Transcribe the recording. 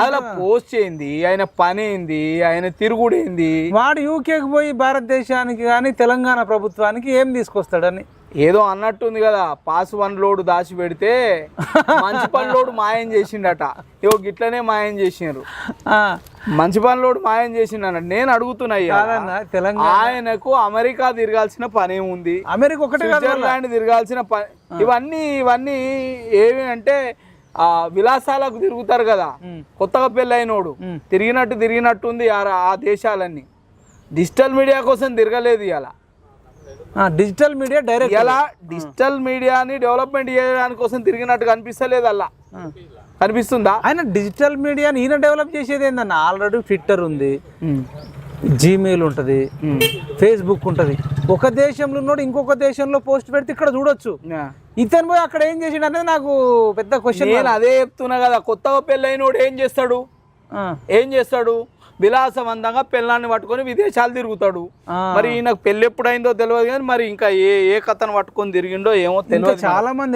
అలా పోస్ట్ ఏంది ఆయన పని ఏంది ఆయన తిరుగుడు ఏంది వాడు యూకేకి పోయి భారతదేశానికి కానీ తెలంగాణ ప్రభుత్వానికి ఏం తీసుకొస్తాడని? ఏదో అన్నట్టుంది కదా పాస్ వన్ లోడ్ దాచి పెడితే మంచి పని లోడ్ మాయం చేసిండట. ఇగో గిట్లనే మాయం చేసిండ్రు ఆ, మంచి పని లోడ్ మాయం చేసిండు అన్నట్టు నేను అడుగుతున్నా ఇయ్యాల. కాదన్న తెలంగాణ ఆయనకు అమెరికా తిరగాల్సిన పని ఉంది. అమెరికా ఒకటే స్విట్జర్లాండ్ తిరగాల్సిన పని ఇవన్నీ ఇవన్నీ ఏమి అంటే ఆ విలాసాలకు తిరుగుతారు కదా. కొత్తగా పెళ్ళైనోడు. తిరిగినట్టు తిరిగినట్టు ఉంది ఆ దేశాలన్నీ. డిజిటల్ మీడియా కోసం తిరగలేదు ఇలా డిజిటల్ మీడియా డైరెక్ట్ ఇలా డిజిటల్ మీడియాని డెవలప్మెంట్ చేయడానికి కోసం తిరిగినట్టు కనిపిస్తలేదు అలా. కనిపిస్తుందా? ఆయన డిజిటల్ మీడియాని ఈయన డెవలప్ చేసేది ఏందన్న ఆల్రెడీ ట్విట్టర్ ఉంది. జీమెయిల్ ఉంటుంది. ఫేస్బుక్ ఉంటుంది. ఒక దేశంలో ఉన్నోడు ఇంకొక దేశంలో పోస్ట్ పెడితే ఇక్కడ చూడొచ్చు. ఇతను పోయి అక్కడ ఏం చేసిండు అనేది నాకు పెద్ద క్వశ్చన్ నేను అదే చెప్తున్నా కదా కొత్తగా పెళ్ళైనోడు ఏం చేస్తాడు? ఏం చేస్తాడు? విలాసవంతంగా పిల్లాన్ని పట్టుకొని విదేశాలు తిరుగుతాడు. మరి ఈయనకు పెళ్ళి ఎప్పుడైందో తెలియదు కానీ మరి ఇంకా ఏ ఏ కథను పట్టుకొని తిరిగిండో ఏమో తెలియదు చాలా మంది